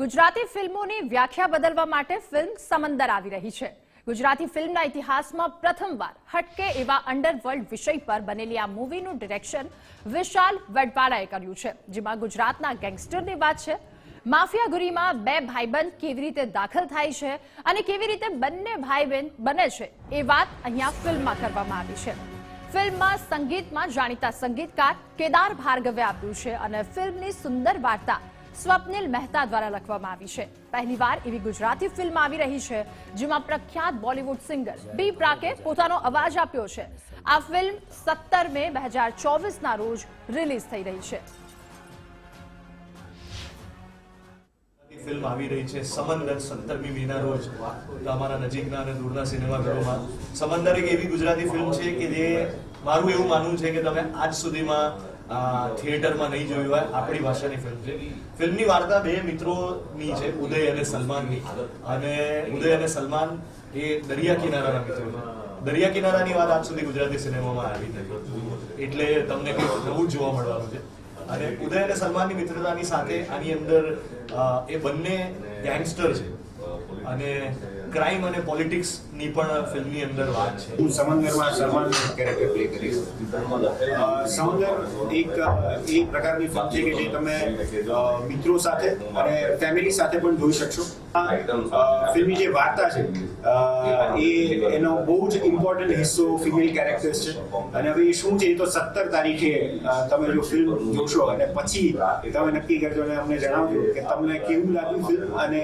ગુજરાતી ફિલ્મોની વ્યાખ્યા બદલવા માટે ફિલ્મ સમંદર આવી રહી છે. ગુજરાતી ફિલ્મના ઇતિહાસમાં પ્રથમવાર હટકે એવા અંડરવર્લ્ડ વિષય પર બનેલી આ મૂવીનું ડિરેક્શન વિશાલ વડવાળાએ કર્યું છે. જેમાં ગુજરાતના ગેંગસ્ટરની વાત છે, માફિયાગુરીમાં બે ભાઈબંધ કેવી રીતે દાખલ થાય છે અને કેવી રીતે બંને ભાઈ બહેન બને છે એ વાત અહીંયા ફિલ્મમાં કરવામાં આવી છે. ફિલ્મમાં સંગીતમાં જાણીતા સંગીતકાર કેદાર ભાર્ગવે આપ્યું છે અને ફિલ્મની સુંદર વાર્તા સ્વપ્નિલ મહેતા દ્વારા લખવામાં આવી છે. પહેલીવાર એવી ગુજરાતી ફિલ્મ આવી રહી છે, જેમાં પ્રખ્યાત બોલિવૂડ સિંગર બી પ્રાકે પોતાનો અવાજ આપ્યો છે. આ ફિલ્મ સત્તર મે બે હજાર ચોવીસના રોજ રિલીઝ થઈ રહી છે. ફિલ્મ આવી રહી છે, સમંદર સત્તરમી મેના રોજ. અમારા નજીકના અને દૂરના સિનેમાઘરોમાં સમંદર એક એવી ગુજરાતી ફિલ્મ છે કે જે મારું એવું માનવું છે કે તમે આજ સુધીમાં થિયેટરમાં નહીં જોયું હોય, આપણી ભાષાની ફિલ્મ છે. ફિલ્મની વાર્તા બે મિત્રોની છે, ઉદય અને સલમાનની. અને ઉદય અને સલમાન એ દરિયા કિનારાના મિત્રો છે. દરિયા કિનારાની વાત આજ સુધી ગુજરાતી સિનેમામાં આવી નથી. એટલે તમને કંઈક નવું જોવા મળવાનું છે. અને ઉદય અને સલમાનની મિત્રતાની સાથે આની અંદર એ બંને ગેંગસ્ટર છે. અને ક્રાઇમ અને પોલિટિક્સની પણ ફિલ્મની અંદર વાત છે. હું સમંદરમાં સલમાન કેરેક્ટર પ્લે કરીશ સમંદર એક એક પ્રકારની ફિલ્મ છે કે જે તમે મિત્રો સાથે અને ફેમિલી સાથે પણ જોઈ શકશો. ફિલ્મની જે વાર્તા છે એ એનો બહુ જ ઇમ્પોર્ટન્ટ હિસ્સો ફિમેલ કેરેક્ટર્સ છે. અને હવે એ શું છે, એ તો સત્તર તારીખે તમે જો ફિલ્મ જોશો અને પછી તમે નક્કી કરજો અને અમને જણાવજો કે તમને કેવું લાગ્યું ફિલ્મ અને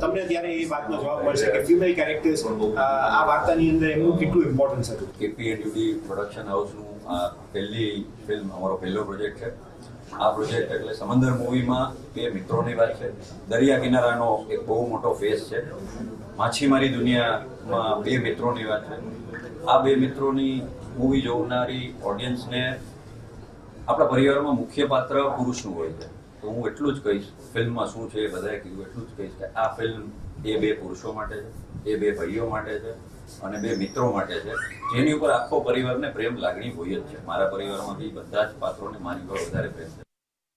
તમને ત્યારે એ વાતનો જવાબ મળશે કે ફિમેલ કેરેક્ટર્સ આ વાર્તાની અંદર એમનું કેટલું ઇમ્પોર્ટન્સ હતું? કેપીએનયુડી પ્રોડક્શન હાઉસનું આ પહેલી ફિલ્મ અમારો પહેલો પ્રોજેક્ટ છે. આ પ્રોજેક્ટ એટલે સમંદર મૂવીમાં બે મિત્રોની વાત છે. દરિયા કિનારાનો એક બહુ મોટો ફેસ છે. માછીમારી દુનિયામાં બે મિત્રોની વાત છે. આ બે મિત્રોની મૂવી જોનારી ઓડિયન્સને આપણા પરિવારમાં મુખ્ય પાત્ર પુરુષનું હોય છે. તો હું એટલું જ કહીશ ફિલ્મમાં શું છે બધાએ કીધું એટલું જ કહીશ કે આ ફિલ્મ એ બે પુરુષો માટે છે, એ બે ભાઈઓ માટે છે અને બે મિત્રો માટે છે. જેની ઉપર આખો પરિવારને પ્રેમ લાગણી હોય જ છે. મારા પરિવારમાંથી બધા જ પાત્રોને મારી પર વધારે પ્રેમ છે.